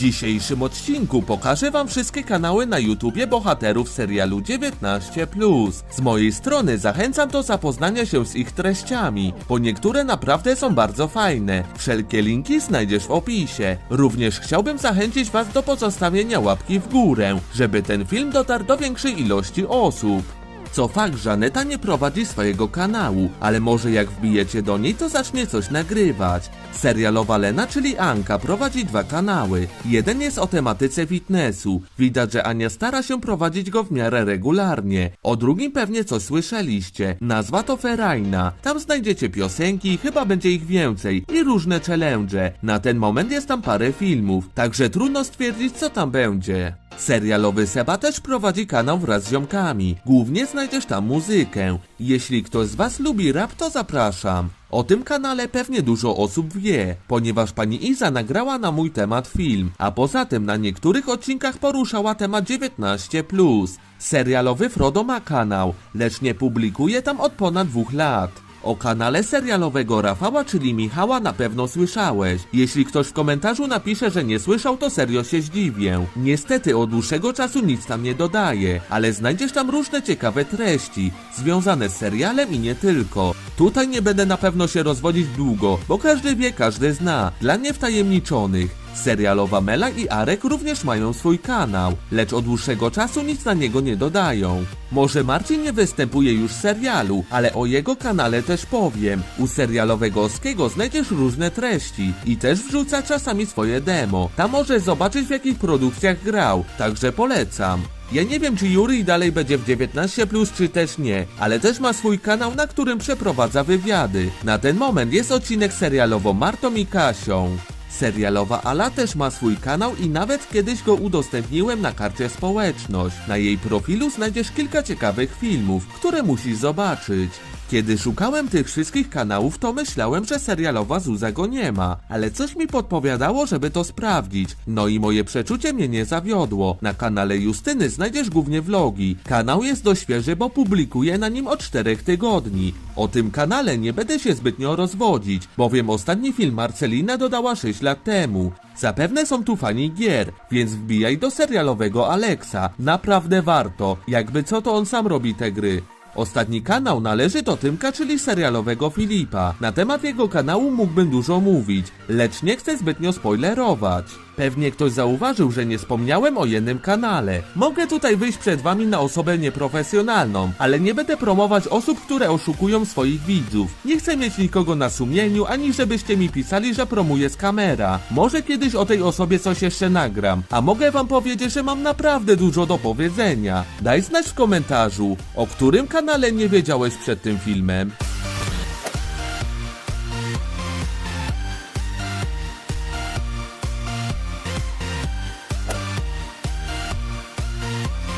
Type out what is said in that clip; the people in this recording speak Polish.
dzisiejszym odcinku pokażę wam wszystkie kanały na YouTubie bohaterów serialu 19+. Z mojej strony zachęcam do zapoznania się z ich treściami, bo niektóre naprawdę są bardzo fajne. Wszelkie linki znajdziesz w opisie. Również chciałbym zachęcić was do pozostawienia łapki w górę, żeby ten film dotarł do większej ilości osób. Co fakt, Żaneta nie prowadzi swojego kanału, ale może jak wbijecie do niej, to zacznie coś nagrywać. Serialowa Lena, czyli Anka, prowadzi dwa kanały. Jeden jest o tematyce fitnessu. Widać, że Ania stara się prowadzić go w miarę regularnie. O drugim pewnie coś słyszeliście. Nazwa to Ferajna. Tam znajdziecie piosenki, chyba będzie ich więcej i różne challenge. Na ten moment jest tam parę filmów, także trudno stwierdzić, co tam będzie. Serialowy Seba też prowadzi kanał wraz z ziomkami. Głównie znajdziesz tam muzykę. Jeśli ktoś z was lubi rap, to zapraszam. O tym kanale pewnie dużo osób wie, ponieważ pani Iza nagrała na mój temat film, a poza tym na niektórych odcinkach poruszała temat 19+. Serialowy Frodo ma kanał, lecz nie publikuje tam od ponad dwóch lat. O kanale serialowego Rafała, czyli Michała, na pewno słyszałeś. Jeśli ktoś w komentarzu napisze, że nie słyszał, to serio się zdziwię. Niestety od dłuższego czasu nic tam nie dodaję, ale znajdziesz tam różne ciekawe treści, związane z serialem i nie tylko. Tutaj nie będę na pewno się rozwodzić długo, bo każdy wie, każdy zna. Dla niewtajemniczonych. Serialowa Mela i Arek również mają swój kanał, lecz od dłuższego czasu nic na niego nie dodają. Może Marcin nie występuje już w serialu, ale o jego kanale też powiem. U serialowego Oskiego znajdziesz różne treści i też wrzuca czasami swoje demo. Tam możesz zobaczyć w jakich produkcjach grał, także polecam. Ja nie wiem, czy Yuri dalej będzie w 19, czy też nie, ale też ma swój kanał, na którym przeprowadza wywiady. Na ten moment jest odcinek serialowo Martą i Kasią. Serialowa Ala też ma swój kanał i nawet kiedyś go udostępniłem na karcie społeczność. Na jej profilu znajdziesz kilka ciekawych filmów, które musisz zobaczyć. Kiedy szukałem tych wszystkich kanałów, to myślałem, że serialowa Zuza go nie ma, ale coś mi podpowiadało, żeby to sprawdzić. No i moje przeczucie mnie nie zawiodło. Na kanale Justyny znajdziesz głównie vlogi. Kanał jest dość świeży, bo publikuję na nim od 4 tygodni. O tym kanale nie będę się zbytnio rozwodzić, bowiem ostatni film Marcelina dodała 6 lat temu. Zapewne są tu fani gier, więc wbijaj do serialowego Alexa. Naprawdę warto. Jakby co to on sam robi te gry. Ostatni kanał należy do Tymka, czyli serialowego Filipa. Na temat jego kanału mógłbym dużo mówić, lecz nie chcę zbytnio spoilerować. Pewnie ktoś zauważył, że nie wspomniałem o jednym kanale. Mogę tutaj wyjść przed wami na osobę nieprofesjonalną, ale nie będę promować osób, które oszukują swoich widzów. Nie chcę mieć nikogo na sumieniu, ani żebyście mi pisali, że promuję z kamera. Może kiedyś o tej osobie coś jeszcze nagram, a mogę wam powiedzieć, że mam naprawdę dużo do powiedzenia. Daj znać w komentarzu, o którym kanale nie wiedziałeś przed tym filmem.